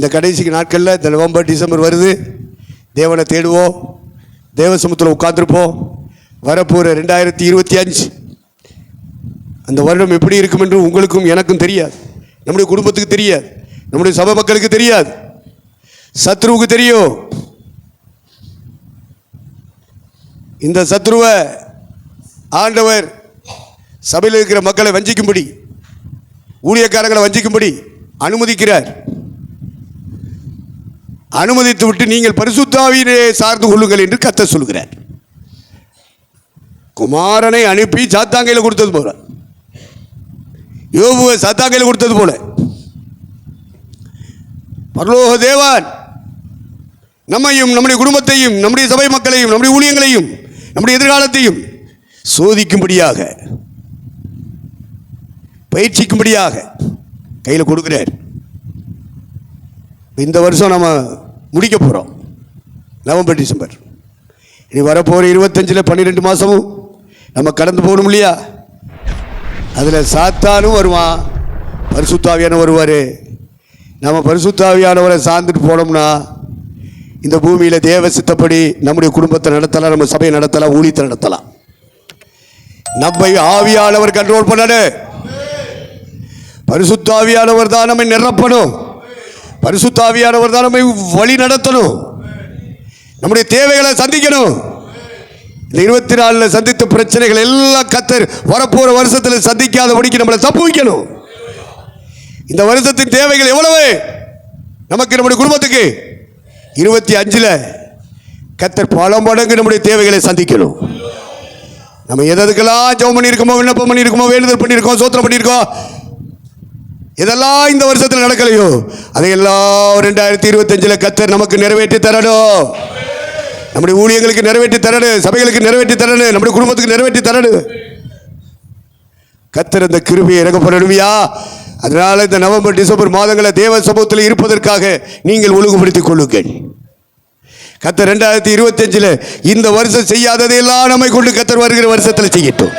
இந்த கடைசி நாட்களில் இந்த நவம்பர் டிசம்பர் வருது. தேவனை தேடுவோம். தேவ உட்காந்துருப்போம் வரப்போகிற ரெண்டாயிரத்தி இருபத்தி அஞ்சு. அந்த வருடம் எப்படி இருக்கும் என்று உங்களுக்கும் எனக்கும் தெரியாது. நம்முடைய குடும்பத்துக்கு தெரியாது. நம்முடைய சபை மக்களுக்கு தெரியாது. சத்ருவுக்கு தெரியும். இந்த சத்ருவை ஆண்டவர் சபையில் இருக்கிற மக்களை வஞ்சிக்கும்படி ஊழியக்காரங்களை வஞ்சிக்கும்படி அனுமதிக்கிறார். அனுமதித்து விட்டு நீங்கள் பரிசுத்தாவியிலே சார்ந்து கொள்ளுங்கள் என்று கத்த சொல்கிறார். குமாரனை அனுப்பி சாத்தாங்கையில் கொடுத்தது போல. யோபுவை சாத்தாங்கையில் கொடுத்தது போல. பரலோக தேவான் நம்மையும் நம்முடைய குடும்பத்தையும் நம்முடைய சபை மக்களையும் நம்முடைய ஊழியங்களையும் நம்முடைய எதிர்காலத்தையும் சோதிக்கும்படியாக பயிற்சிக்கும்படியாக கையில் கொடுக்கிறார். இந்த வருஷம் நம்ம முடிக்க போகிறோம் நவம்பர் டிசம்பர். இனி வரப்போகிற இருபத்தஞ்சில் பன்னிரெண்டு மாதமும் நம்ம கடந்து போகணும் இல்லையா? அதில் சாத்தானும் வருவான் பரிசுத்தாவியான வருவார். நம்ம பரிசுத்தாவியானவரை சார்ந்துட்டு போனோம்னா இந்த பூமியில் தேவ சித்தப்படி நம்முடைய குடும்பத்தை நடத்தலாம் நம்ம சபையை நடத்தலாம் ஊழியத்தை நடத்தலாம். நம்மை ஆவியானவர் கண்ட்ரோல் பண்ணாரு. பரிசுத்தாவியானவர் தான் நம்மை நிரப்பணும். பரிசுத்தாவியானவர் தான் நம்மை வழி நடத்தணும். நம்முடைய தேவைகளை சந்திக்கணும். இந்த இருபத்தி நாலில் சந்தித்த பிரச்சனைகள் எல்லாம் கத்தர் வரப்போகிற வருஷத்தில் சந்திக்காதபடிக்கு நம்மளை தப்பு வைக்கணும் இந்த வருஷத்தின் தேவைகள் எவ்வளவு? நமக்கு நம்முடைய குடும்பத்துக்கு. இருபத்தி அஞ்சில் கத்தர் பல மடங்கு நம்முடைய தேவைகளை சந்திக்கணும். நம்ம எதற்கெல்லாம் ஜெபம் பண்ணியிருக்கோமோ விண்ணப்பம் பண்ணியிருக்கோமோ வேண்டுதல் பண்ணியிருக்கோம் சோத்திரம் பண்ணியிருக்கோம் இதெல்லாம் இந்த வருஷத்தில் நடக்கலையோ அதையெல்லாம் ரெண்டாயிரத்தி இருபத்தஞ்சில் கத்தர் நமக்கு நிறைவேற்றி தரணும். நம்முடைய ஊழியர்களுக்கு நிறைவேற்றி தரணும் சபைகளுக்கு நிறைவேற்றி தரணும் நம்முடைய குடும்பத்துக்கு நிறைவேற்றி தரணும். கத்தர் இந்த கிருபியை இறக்கப்படணுமையா அதனால் இந்த நவம்பர் டிசம்பர் மாதங்களில் தேவ சமூகத்தில் இருப்பதற்காக நீங்கள் ஒழுங்குபடுத்திக் கொள்ளுங்கள். கத்தர் ரெண்டாயிரத்தி இருபத்தஞ்சில் இந்த வருஷம் செய்யாததையெல்லாம் நம்மை கொண்டு கத்தர் வருகிற வருஷத்தில் செய்யட்டும்.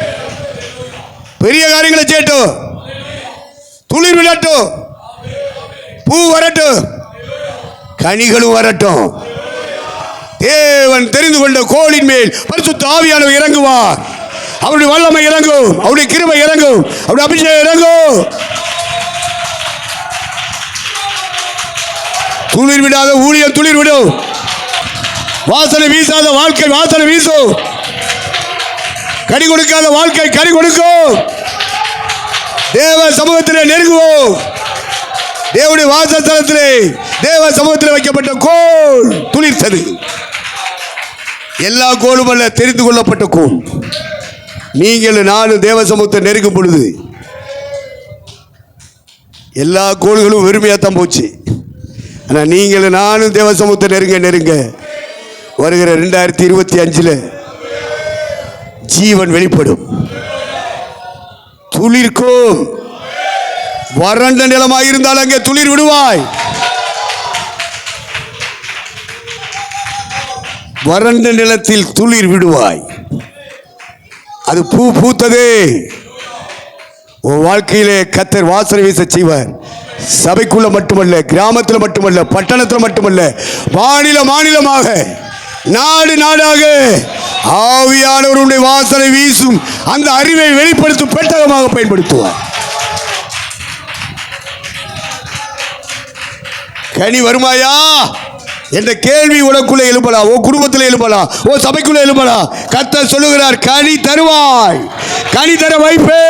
பெரிய காரியங்களை செய்யட்டும். துளிர் விடட்டும் பூ வரட்டும். கனிகளும் வரட்டும். தேவன் தெரிந்து கொண்ட கோளின் மேல் பரிசுத்த ஆவியானவர் இறங்குவார். அவருடைய வல்லமை இறங்கும். அவருடைய கிருமை இறங்கும். அவருடைய அபிஷேகம் இறங்கும். துளிர் விடாத ஊழியம் துளிர் விடும். வாசனை வீசாத வாழ்க்கை வாசனை வீசும். கனி கொடுக்காத வாழ்க்கை கனி கொடுக்கும். தேவ சமூகத்திலே நெருங்குவோம். தேவனுடைய வாசஸ்தலத்திலே தேவ சமூகத்தில் வைக்கப்பட்ட கோல் துளிர்த்தது. எல்லா கோலும் அல்ல தெரிந்து கொள்ளப்பட்ட கோல். நீங்கள் நானும் தேவ சமூகத்தை நெருங்கும் பொழுது எல்லா கோள்களும் வெறுமையாக தான் போச்சு. ஆனால் நீங்கள் நானும் தேவ சமூகத்தை நெருங்க நெருங்க. வருகிற ரெண்டாயிரத்தி இருபத்தி அஞ்சில் ஜீவன் வெளிப்படும். துளிர்க்கும். வறண்ட நிலமாக இருந்தால் அங்கே துளிர் விடுவாய். வறண்ட நிலத்தில் துளிர் விடுவாய். அது பூ பூத்தது. உன் வாழ்க்கையிலே கத்தர் வாசனை வீச செய்வார். சபைக்குள்ள மட்டுமல்ல கிராமத்தில் மட்டுமல்ல பட்டணத்தில் மட்டுமல்ல மாநில மாநிலமாக நாடு நாடாக ஆவியானவருடைய வாசனை வீசும் அந்த அறிவை வெளிப்படுத்தும் பெட்டகமாக பயன்படுத்துவார். கனி வருமாயா என்ற கேள்வி உனக்குள்ளே எழுப்பலாம் ஓ குடும்பத்தில் எழுப்பலாம் ஓ சபைக்குள்ளே எழுப்பலாம் கத்த சொல்லுகிறார் கனி தருவாய். கனி தர வைப்பே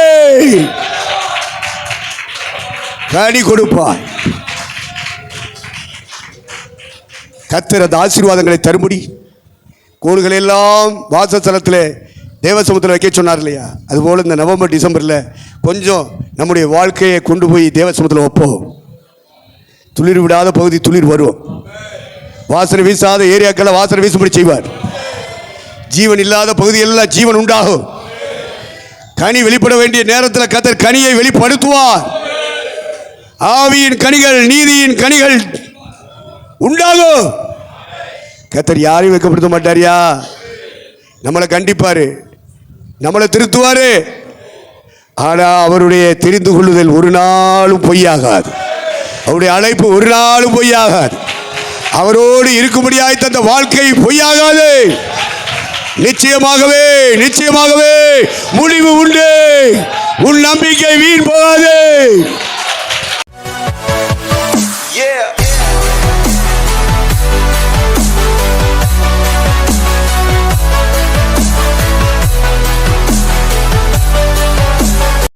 கனி கொடுப்பாய். கர்த்தர் அந்த ஆசீர்வாதங்களை தரும்படி கூடுகள் எல்லாம் வாசஸ்தலத்தில் தேவசமுத்திரம் வைக்க சொன்னார் இல்லையா அதுபோல் இந்த நவம்பர் டிசம்பரில் கொஞ்சம் நம்முடைய வாழ்க்கையை கொண்டு போய் தேவசமுத்திரம் வைப்போம். துளிர் விடாத பகுதி துளிர் வரும். வாசனை வீசாத ஏரியாக்களை வாசனை வீசும்படி செய்வார். ஜீவன் இல்லாத பகுதியெல்லாம் ஜீவன் உண்டாகும். கனி வெளிப்பட வேண்டிய நேரத்தில் கத்தர் கனியை வெளிப்படுத்துவார். ஆவியின் கனிகள் நீதியின் கனிகள் உண்டாகும். கத்தர் யாரையும் வைக்கப்படுத்த மாட்டாரியா? நம்மளை கண்டிப்பாரு. நம்மளை திருத்துவாரு. ஆனால் அவருடைய தெரிந்து கொள்ளுதல் ஒரு நாளும் பொய்யாகாது. அவருடைய அழைப்பு ஒரு நாளும் பொய்யாகாது. அவரோடு இருக்கும்படியாய் தந்த வாழ்க்கை பொய்யாகாது. நிச்சயமாகவே நிச்சயமாகவே முடிவு உண்டு. உன் நம்பிக்கை வீண் போகாது.